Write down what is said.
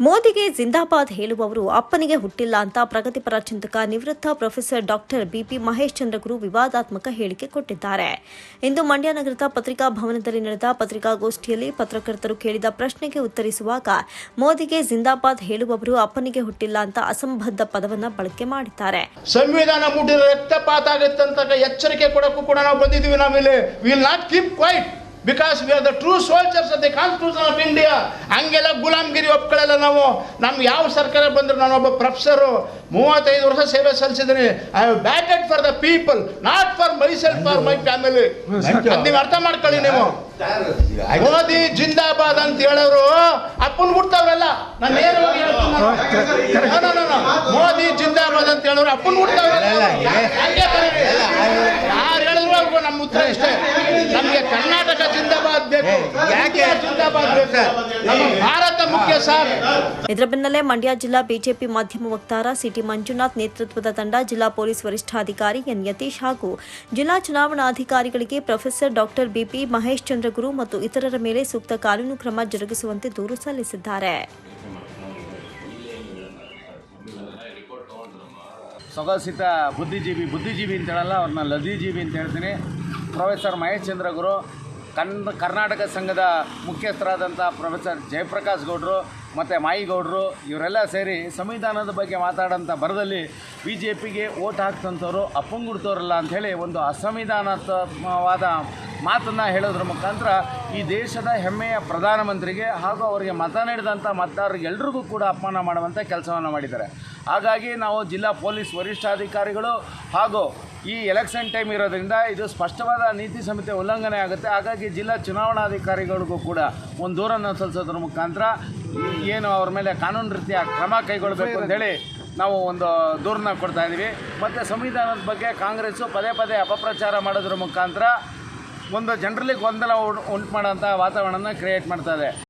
ಮೋದಿಗೆ ಜಿಂದಾಬಾದ್ ಹೇಳುವವರು ಅಪ್ಪನಿಗೆ ಹುಟ್ಟಿಲ್ಲ ಅಂತ ಪ್ರಗತಿಪರ ಚಿಂತಕ ನಿವೃತ್ತ professor doctor BP Mahesh Chandraguru ವಿವಾದಾತ್ಮಕ ಹೇಳಿಕೆ ಕೊಟ್ಟಿದ್ದಾರೆ. ಇಂದು ಮಂಡ್ಯ ನಗರದ ಪತ್ರಿಕಾ ಭವನದಲ್ಲಿ ನಡೆದ ಪತ್ರಿಕಾಗೋಷ್ಠಿಯಲ್ಲಿ ಪತ್ರಕರ್ತರು ಕೇಳಿದ ಪ್ರಶ್ನೆಗೆ ಉತ್ತರಿಸುವಾಗ, ಮೋದಿಗೆ ಜಿಂದಾಬಾದ್ ಹೇಳುವವರು ಅಪ್ಪನಿಗೆ ಹುಟ್ಟಿಲ್ಲ ಅಂತ ಅಸಂಬದ್ಧ ಪದವನ್ನ ಬಳಕೆ ಮಾಡಿದ್ದಾರೆ. ಸಂವಿಧಾನ ರಕ್ತಪಾತ ಆಗುತ್ತೆ ಎಚ್ಚರಿಕೆ ಕೊಡಕ್ಕೂ ಕೂಡ ನಾವು ಬಂದಿದ್ದೀವಿ ನಾವಿಲ್ಲಿ. Will not keep quiet because we are the true soldiers of the constitution of India ಹಂಗೆಲ್ಲ ಗುಲಾಮ್ಗಿರಿ ಒಪ್ಕೊಳ್ಳಲ್ಲ ನಾವು. ನಮ್ಗೆ ಯಾವ ಸರ್ಕಾರ ಬಂದ್ರು ನಾನು ಒಬ್ಬ ಪ್ರೊಫೆಸರು ಮೂವತ್ತೈದು ವರ್ಷ ಸೇವೆ ಸಲ್ಲಿಸಿದ್ದೀನಿ. I have batted for the people not for myself for my family ನೀವು ಅರ್ಥ ಮಾಡ್ಕೊಳ್ಳಿ ನೀವು. ಮೋದಿ ಜಿಂದಾಬಾದ್ ಅಂತ ಹೇಳೋರು ಅಪ್ಪನ್ ಬಿಡ್ತಾವ್ರಲ್ಲ ನಾನು ನೇರವಾಗಿ ಮೋದಿ ಜಿಂದಾಬಾದ್ ಅಂತ ಹೇಳೋರು ಅಪ್ಪನ್ ಯಾರು ಹೇಳಿದ್ರು ಅವ್ರಿಗೂ ನಮ್ಮ ಉತ್ತರ ಇಷ್ಟೇ. ನಮಗೆ ಕರ್ನಾಟಕ ಜಿಂದಾಬಾದ್ ಬೇಕು. ಯಾಕೆ? ಜಿಂದಾಬಾದ್ ಬೇಕು. ನಮ್ಮ ಭಾರತ ಮುಖ್ಯ ಸರ್. ಇದರ ಬೆನ್ನಲ್ಲೇ ಮಂಡ್ಯ ಜಿಲ್ಲಾ ಬಿಜೆಪಿ ಮಾಧ್ಯಮ ವಕ್ತಾರ ಸಿಟಿ ಮಂಜುನಾಥ್ ನೇತೃತ್ವದ ತಂಡ ಜಿಲ್ಲಾ ಪೊಲೀಸ್ ವರಿಷ್ಠಾಧಿಕಾರಿ ಎನ್ ಯತೀಶ್ ಹಾಗೂ ಜಿಲ್ಲಾ ಚುನಾವಣಾಧಿಕಾರಿಗಳಿಗೆ professor doctor BP Mahesh Chandraguru ಮತ್ತು ಇತರರ ಮೇಲೆ ಸೂಕ್ತ ಕಾನೂನು ಕ್ರಮ ಜರುಗಿಸುವಂತೆ ದೂರು ಸಲ್ಲಿಸಿದ್ದಾರೆ. ಸೊಗಸಿತ ಬುದ್ಧಿಜೀವಿ ಬುದ್ಧಿಜೀವಿ ಅಂತ ಹೇಳಲ್ಲ, ಅವ್ರನ್ನ ಲದೀಜೀವಿ ಅಂತ ಹೇಳ್ತೀನಿ. ಪ್ರೊಫೆಸರ್ ಮಹೇಶ್ ಚಂದ್ರ ಗುರು ಕನ್, ಕರ್ನಾಟಕ ಸಂಘದ ಮುಖ್ಯಸ್ಥರಾದಂಥ ಪ್ರೊಫೆಸರ್ ಜಯಪ್ರಕಾಶ್ ಗೌಡರು ಮತ್ತು ಮಾಯಿಗೌಡರು ಇವರೆಲ್ಲ ಸೇರಿ ಸಂವಿಧಾನದ ಬಗ್ಗೆ ಮಾತಾಡೋಂಥ ಬರದಲ್ಲಿ ಬಿ ಜೆ ಪಿಗೆ ಓಟ್ ಹಾಕ್ತಂಥವ್ರು ಅಪ್ಪಂಗುಡ್ತವ್ರಲ್ಲ ಅಂಥೇಳಿ ಒಂದು ಅಸಂವಿಧಾನಾತ್ಮಕವಾದ ಮಾತನ್ನು ಹೇಳೋದ್ರ ಮುಖಾಂತರ ಈ ದೇಶದ ಹೆಮ್ಮೆಯ ಪ್ರಧಾನಮಂತ್ರಿಗೆ ಹಾಗೂ ಅವರಿಗೆ ಮತ ನೀಡಿದಂಥ ಮತದಾರರಿಗೆ ಎಲ್ರಿಗೂ ಕೂಡ ಅಪಮಾನ ಮಾಡುವಂಥ ಕೆಲಸವನ್ನು ಮಾಡಿದ್ದಾರೆ. ಹಾಗಾಗಿ ನಾವು ಜಿಲ್ಲಾ ಪೊಲೀಸ್ ವರಿಷ್ಠಾಧಿಕಾರಿಗಳು ಹಾಗೂ ಈ ಎಲೆಕ್ಷನ್ ಟೈಮ್ ಇರೋದ್ರಿಂದ ಇದು ಸ್ಪಷ್ಟವಾದ ನೀತಿ ಸಂಹಿತೆ ಉಲ್ಲಂಘನೆ ಆಗುತ್ತೆ. ಹಾಗಾಗಿ ಜಿಲ್ಲಾ ಚುನಾವಣಾಧಿಕಾರಿಗಳಿಗೂ ಕೂಡ ಒಂದು ದೂರನ್ನು ಸಲ್ಲಿಸೋದ್ರ ಮುಖಾಂತರ ಏನು ಅವ್ರ ಮೇಲೆ ಕಾನೂನು ರೀತಿಯ ಕ್ರಮ ಕೈಗೊಳ್ಳಬೇಕು ಅಂತೇಳಿ ನಾವು ಒಂದು ದೂರನ್ನ ಕೊಡ್ತಾ ಇದ್ದೀವಿ. ಮತ್ತು ಸಂವಿಧಾನದ ಬಗ್ಗೆ ಕಾಂಗ್ರೆಸ್ಸು ಪದೇ ಪದೇ ಅಪಪ್ರಚಾರ ಮಾಡೋದ್ರ ಮುಖಾಂತರ ಒಂದು ಜನರಲ್ಲಿ ಗೊಂದಲ ಉಂಟು ಮಾಡೋಂಥ ವಾತಾವರಣನ ಕ್ರಿಯೇಟ್ ಮಾಡ್ತಾ ಇದೆ.